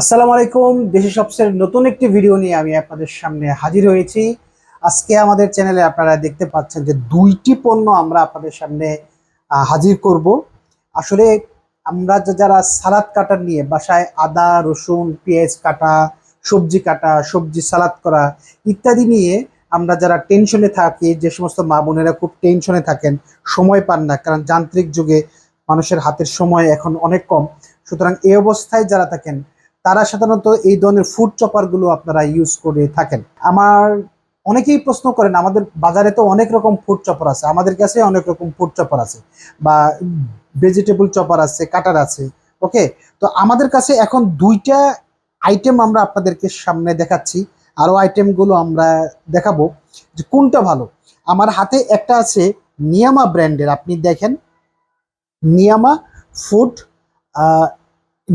আসসালামু আলাইকুম। দেশি সবসের নতুন একটি ভিডিও নিয়ে আমি আপনাদের সামনে হাজির হয়েছি। আজকে আমাদের চ্যানেলে আপনারা দেখতে পাচ্ছেন যে দুইটি পণ্য আমরা আপনাদের সামনে হাজির করব। আসলে আমরা যারা সালাদ কাটার নিয়ে, বাসায় আদা, রসুন, পেঁয়াজ কাটা, সবজি কাটা, সবজি সালাদ করা ইত্যাদি নিয়ে আমরা যারা টেনশনে থাকি, যে সমস্ত মা বোনেরা খুব টেনশনে থাকেন, সময় পান না, কারণ যান্ত্রিক যুগে মানুষের হাতের সময় এখন অনেক কম। সুতরাং এই অবস্থায় যারা থাকেন তারা সাধারণত এই ধরনের ফুড চপারগুলো আপনারা ইউজ করে থাকেন। আমার অনেকেই প্রশ্ন করেন, আমাদের বাজারে তো অনেক রকম ফুড চপার আছে, আমাদের কাছে অনেক রকম ফুড চপার আছে, বা ভেজিটেবল চপার আছে কাটার আছে ওকে তো আমাদের কাছে এখন দুইটা আইটেম আমরা আপনাদেরকে সামনে দেখাচ্ছি, আরও আইটেমগুলো আমরা দেখাবো যে কোনটা ভালো। আমার হাতে একটা আছে নিয়ামা ব্র্যান্ডের আপনি দেখেন নিয়ামা ফুড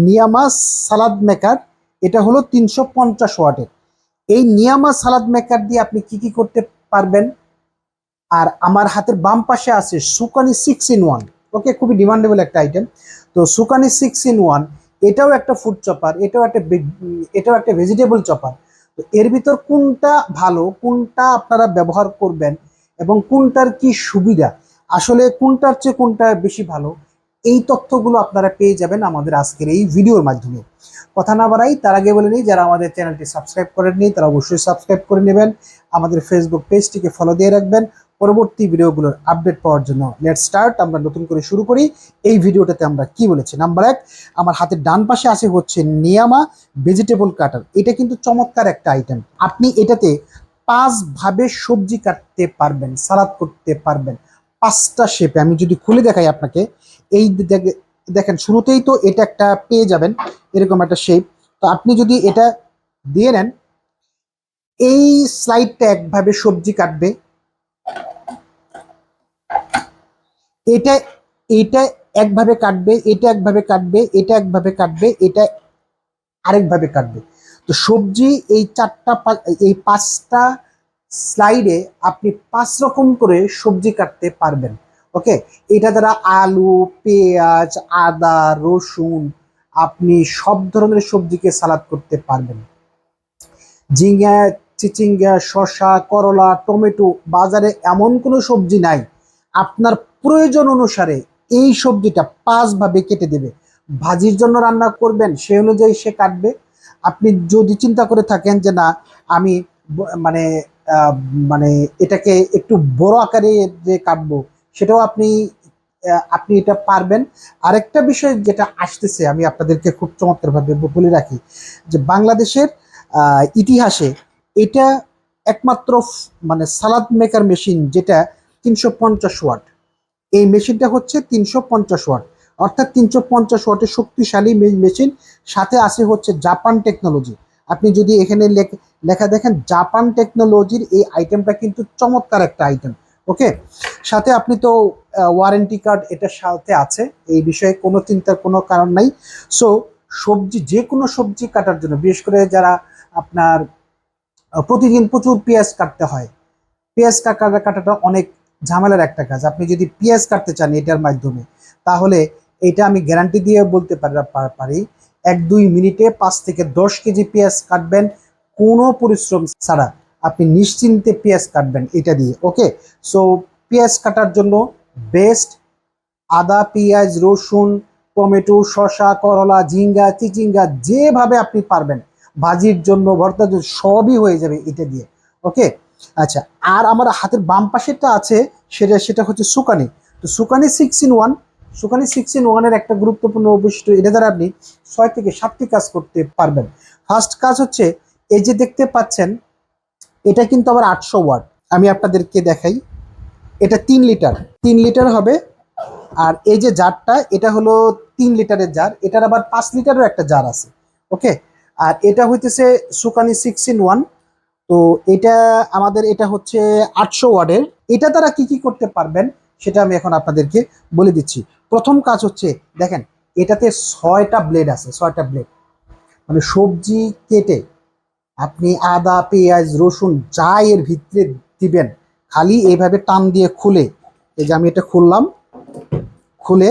নিয়ামা সালাদ মেকার, এটা হলো তিনশো পঞ্চাশ ওয়াটের। এই নিয়ামা সালাদ মেকার দিয়ে আপনি কি কি করতে পারবেন? আর আমার হাতের বাম পাশে আছে সুকানি সিক্স ইন ওয়ান ওকে খুবই ডিমান্ডেবল একটা আইটেম তো সুকানি সিক্স ইন ওয়ান এটাও একটা ফুড চপার এটাও একটা এটাও একটা ভেজিটেবল চপার তো এর ভিতর কোনটা ভালো, কোনটা আপনারা ব্যবহার করবেন এবং কোনটার কি সুবিধা? আসলে কোনটার চেয়ে কোনটা বেশি ভালো? এই তথ্যগুলো আপনারা পেয়ে যাবেন আমাদের আজকের এই ভিডিওর মাধ্যমে। কথা না বাড়াই, তার আগে বলে নিই, যারা আমাদের চ্যানেলটি সাবস্ক্রাইব করেননি, তারা অবশ্যই সাবস্ক্রাইব করে নেবেন। আমাদের ফেসবুক পেজটিকে ফলো দিয়ে রাখবেন। পরবর্তী ভিডিওগুলোর আপডেট পাওয়ার জন্য লেট স্টার্ট আমরা নতুন করে শুরু করি। এই ভিডিওটাতে আমরা কি বলেছি? নাম্বার এক, আমার হাতের ডান পাশে আছে হচ্ছে নিয়ামা ভেজিটেবল কাটার এটা কিন্তু চমৎকার একটা আইটেম আপনি এটাতে পাঁচ ভাবে সবজি কাটতে পারবেন, সালাদ করতে পারবেন, পাঁচটা শেপে আমি যদি খুলে দেখাই আপনাকে এই দেখেন, শুরুতেই তো এটা একটা পেয়ে যাবেন, এরকম একটা শেপ তো আপনি যদি এটা দিয়ে নেন, এই স্লাইডটা একভাবে সবজি কাটবে। এটা এটা একভাবে কাটবে, এটা একভাবে কাটবে, এটা একভাবে কাটবে, এটা আরেকভাবে কাটবে। তো সবজি এই চারটা এই পাঁচটা স্লাইডে আপনি পাঁচ রকম করে সবজি কাটতে পারবেন। ওকে এটা দ্বারা আলু, পেঁয়াজ, আদা, রসুন আপনি সব ধরনের সবজিকে সালাদ করতে পারবেন। ঝিঙ্গা চিচিঙ্গা, শসা, করলা, টমেটো বাজারে এমন কোনো সবজি নাই। আপনার প্রয়োজন অনুসারে এই সবজিটা পাঁচভাবে কেটে দেবে। ভাজির জন্য রান্না করবেন, সে অনুযায়ী সে কাটবে। আপনি যদি চিন্তা করে থাকেন যে না, আমি মানে মানে এটাকে একটু বড় আকারে যে কাটবো সেটাও আপনি আপনি এটা পারবেন। আরেকটা বিষয় যেটা আসতেছে, আমি আপনাদেরকে খুব চমৎকারভাবে বলে রাখি, যে বাংলাদেশের ইতিহাসে এটা একমাত্র মানে সালাদ মেকার মেশিন যেটা তিনশো পঞ্চাশ ওয়াট। এই মেশিনটা হচ্ছে তিনশো পঞ্চাশ ওয়াট। অর্থাৎ তিনশো পঞ্চাশ ওয়াটের শক্তিশালী মেশিন, সাথে আছে হচ্ছে জাপান টেকনোলজি। আপনি যদি এখানে লেখ- লেখা দেখেন, জাপান টেকনোলজির এই আইটেমটা কিন্তু চমৎকার একটা আইটেম ওকে সাথে আপনি তো ওয়ারেন্টি কার্ড এটার সাথে আছে। এই বিষয়ে কোনো চিন্তার কোনো কারণ নাই। সো সবজি যে কোনো সবজি কাটার জন্য, বিশেষ করে যারা আপনার প্রতিদিন প্রচুর পেঁয়াজ কাটতে হয়, পেঁয়াজ কাটা, কাটাটা অনেক ঝামেলার একটা কাজ। আপনি যদি পেঁয়াজ কাটতে চান এটার মাধ্যমে, তাহলে এটা আমি গ্যারান্টি দিয়ে বলতে পারি- এক, দুই মিনিটে পাঁচ থেকে দশ কেজি পেঁয়াজ কাটবেন। কোনো পরিশ্রম ছাড়া আপনি নিশ্চিন্তে পেঁয়াজ কাটবেন এটা দিয়ে ওকে সো পেঁয়াজ কাটার জন্য বেস্ট আদা, পেঁয়াজ, রসুন, টমেটো, শসা, করলা, ঝিঙ্গা, চিচিঙ্গা যেভাবে আপনি পারবেন, ভাজির জন্য, ভর্তার জন্য, সবই হয়ে যাবে এটা দিয়ে ওকে আচ্ছা আর আমার হাতের বাম পাশেরটা আছে, সেটা সেটা হচ্ছে সুকানি তো সুকানি সিক্স ইন ওয়ান সুকানি সিক্স ইন ওয়ানের একটা গুরুত্বপূর্ণ বৈশিষ্ট্য, এটা দ্বারা আপনি ছয় থেকে সাতটি কাজ করতে পারবেন। ফার্স্ট কাজ হচ্ছে, এই যে দেখতে পাচ্ছেন, এটা কিন্তু আবার আটশো ওয়াট, আমি আপনাদেরকে দেখাই। এটা তিন লিটার। তিন লিটার হবে। আর এই যে জারটা, এটা হলো তিন লিটারের জার। এটার আবার পাঁচ লিটারও একটা জার আছে। ওকে? আর এটা হইতেছে সুকানি সিক্স ইন ওয়ান তো এটা আমাদের, এটা হচ্ছে আটশো ওয়ার্ডের এটা তারা কি কি করতে পারবেন, সেটা আমি এখন আপনাদেরকে বলে দিচ্ছি। প্রথম কাজ হচ্ছে, দেখেন, এটাতে ছয়টা ব্লেড আছে, ছয়টা ব্লেড মানে সবজি কেটে আপনি আদা, পেঁয়াজ, রসুন, যা এর ভিতরে দিবেন খালি এইভাবে টান দিয়ে খুলে, এই যে আমি এটা খুললাম, খুলে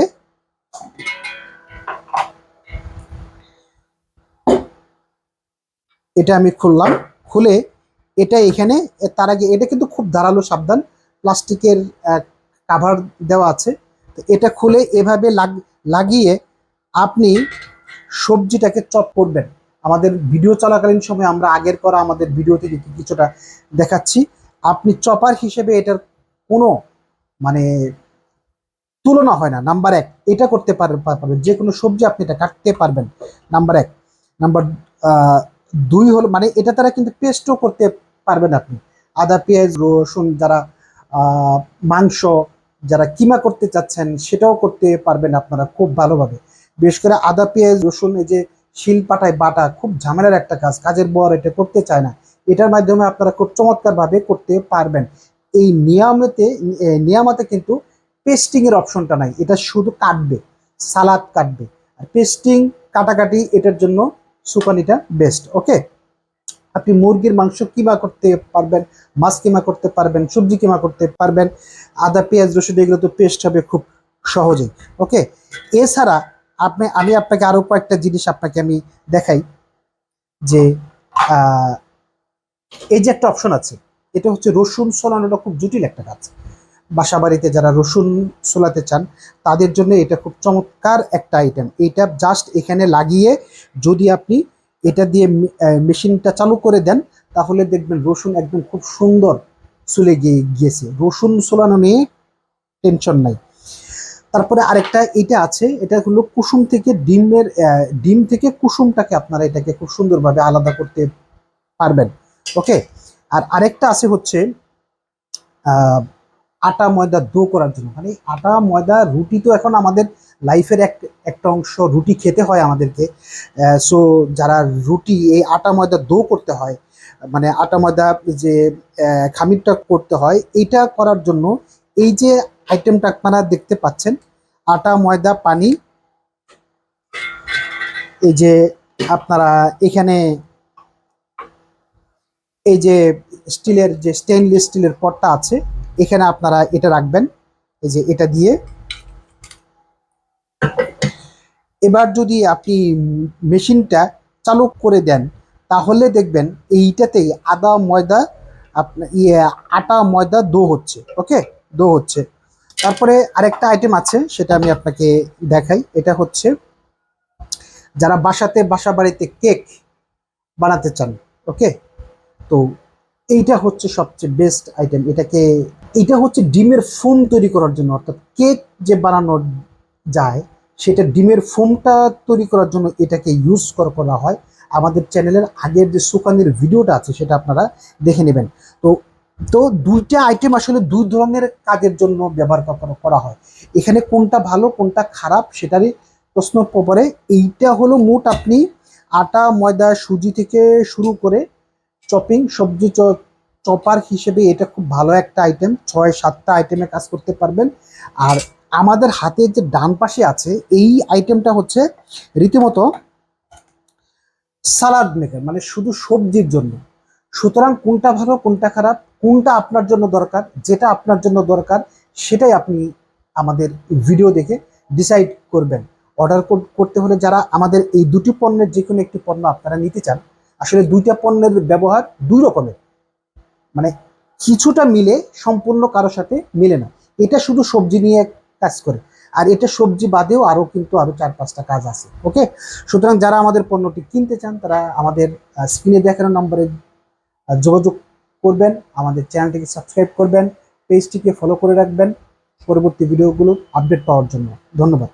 এটা আমি খুললাম, খুলে এটা এখানে তার আগে এটা কিন্তু খুব ধারালো সাবধান, প্লাস্টিকের কাভার দেওয়া আছে। তো এটা খুলে এভাবে লাগ- লাগিয়ে আপনি সবজিটাকে চপ করবেন। আমাদের ভিডিও চলাকালীন সময় আমরা আগের করা আমাদের ভিডিও থেকে কিছুটা দেখাচ্ছি। আপনি চপার হিসেবে এটার কোনো মানে তুলনা হয় না। নাম্বার এক, এটা করতে পার- পারবেন। যে কোনো সবজি আপনি এটা কাটতে পারবেন। নাম্বার এক। নাম্বার দুই হলো মানে এটা তারা কিন্তু পেস্টও করতে পারবেন আপনি। আদা, পেঁয়াজ, রসুন যারা মাংস যারা কিমা করতে চাচ্ছেন, সেটাও করতে পারবেন আপনারা খুব ভালোভাবে। বিশেষ করে আদা, পেঁয়াজ, রসুন, এই যে শিল পাটায় বাটা, খুব ঝামেলার একটা কাজ। কাজের বর এটা করতে চায় না। এটার মাধ্যমে আপনারা খুব চমৎকারভাবে করতে পারবেন। এই নিয়ামতে নিয়ামতে কিন্তু পেস্টিং এর অপশনটা নাই। এটা শুধু কাটবে, সালাদ কাটবে। আর পেস্টিং কাটাকাটি, এটার জন্য সুকানিটা বেস্ট ওকে আপনি মুরগির মাংস কিমা করতে পারবেন, মাছ কিমা করতে পারবেন, সবজি কিমা করতে পারবেন, আদা, পেঁয়াজ, রসুন, এগুলো তো পেস্ট হবে খুব সহজেই ওকে এছাড়া আপনি, আমি আপনাকে আরও কয়েকটা জিনিস আপনাকে আমি দেখাই যে এই যে একটা অপশন আছে, এটা হচ্ছে রসুন সোলানোটা খুব জটিল একটা কাজ। বাসা বাড়িতে যারা রসুন সোলাতে চান, তাদের জন্য এটা খুব চমৎকার একটা আইটেম এটা জাস্ট এখানে লাগিয়ে যদি আপনি এটা দিয়ে মেশিনটা চালু করে দেন, তাহলে দেখবেন রসুন একদম খুব সুন্দর চলে গিয়ে, গিয়েছে। রসুন সোলানো নিয়ে টেনশন নাই। তারপরে আরেকটা এটা আছে, এটা হলো কুসুম থেকে ডিমের ডিম থেকে কুসুমটাকে আপনারা এটাকে খুব সুন্দরভাবে আলাদা করতে পারবেন। ওকে আর আরেকটা আছে হচ্ছে আটা, ময়দা দো করার জন্য। মানে আটা, ময়দা, রুটি তো এখন আমাদের লাইফের এক, একটা অংশ। রুটি খেতে হয় আমাদেরকে। সো যারা রুটি, এই আটা, ময়দা দো করতে হয় মানে আটা, ময়দা যে খামিরটা করতে হয় এটা করার জন্য এই যে আইটেমটা আপনারা দেখতে পাচ্ছেন, আটা, ময়দা, পানি, এই যে আপনারা এখানে এই যে স্টিলের যে স্টেনলেস স্টিলের পটটা আছে, এখানে আপনারা এটা রাখবেন। এই যে এটা দিয়ে। এবার যদি আপনি মেশিনটা চালু করে দেন, তাহলে দেখবেন এইটাতেই আদা, ময়দা আপনার ইয়ে আটা, ময়দা, দো হচ্ছে, ওকে? দো হচ্ছে। তারপরে আরেকটা আইটেম আছে, সেটা আমি আপনাকে দেখাই। এটা হচ্ছে, যারা বাসাতে বাসা বাড়িতে কেক বানাতে চান, ওকে? তো এইটা হচ্ছে সবচেয়ে বেস্ট আইটেম এটাকে এটা হচ্ছে ডিমের ফোম তৈরি করার জন্য। অর্থাৎ কেক যে বানানো যায়, সেটা ডিমের ফোমটা তৈরি করার জন্য এটাকে ইউজ করা হয়। আমাদের চ্যানেলের আগের যে সুকানির ভিডিওটা আছে, সেটা আপনারা দেখে নেবেন। তো তো দুইটা আইটেম আসলে দুই ধরনের কাজের জন্য ব্যবহার করা- হয়। এখানে কোনটা ভালো, কোনটা খারাপ, সেটারই প্রশ্ন পড়ে। এইটা হলো মোট আপনি আটা, ময়দা, সুজি থেকে শুরু করে চপিং সবজি চপার হিসেবে এটা খুব ভালো একটা আইটেম ছয়, সাতটা আইটেমে কাজ করতে পারবেন। আর আমাদের হাতে যে ডান পাশে আছে, এই আইটেমটা হচ্ছে রীতিমতো সালাদ মেকার মানে শুধু সবজির জন্য। সুতরাং কোনটা ভালো, কোনটা খারাপ, কোনটা আপনার জন্য দরকার, যেটা আপনার জন্য দরকার, সেটাই আপনি আমাদের ভিডিও দেখে ডিসাইড করবেন। অর্ডার করতে হলে যারা আমাদের এই দুটি পণ্যের যে কোনো একটি পণ্য আপনারা নিতে চান আসলে দুইটা পণ্যের ব্যবহার দুই রকমের। মানে কিছুটা মিলে, সম্পূর্ণ কারোর সাথে মিলে না। এটা শুধু সবজি নিয়ে কাজ করে। আর এটা সবজি বাদেও আরও কিন্তু আরও চার পাঁচটা কাজ আছে, ওকে? সুতরাং যারা আমাদের পণ্যটি কিনতে চান, তারা আমাদের স্ক্রিনে দেখানো নম্বরে যোগাযোগ করবেন, আমাদের চ্যানেলটিকে সাবস্ক্রাইব করবেন, পেজটিকে ফলো করে রাখবেন। পরবর্তী ভিডিওগুলো আপডেট পাওয়ার জন্য। ধন্যবাদ।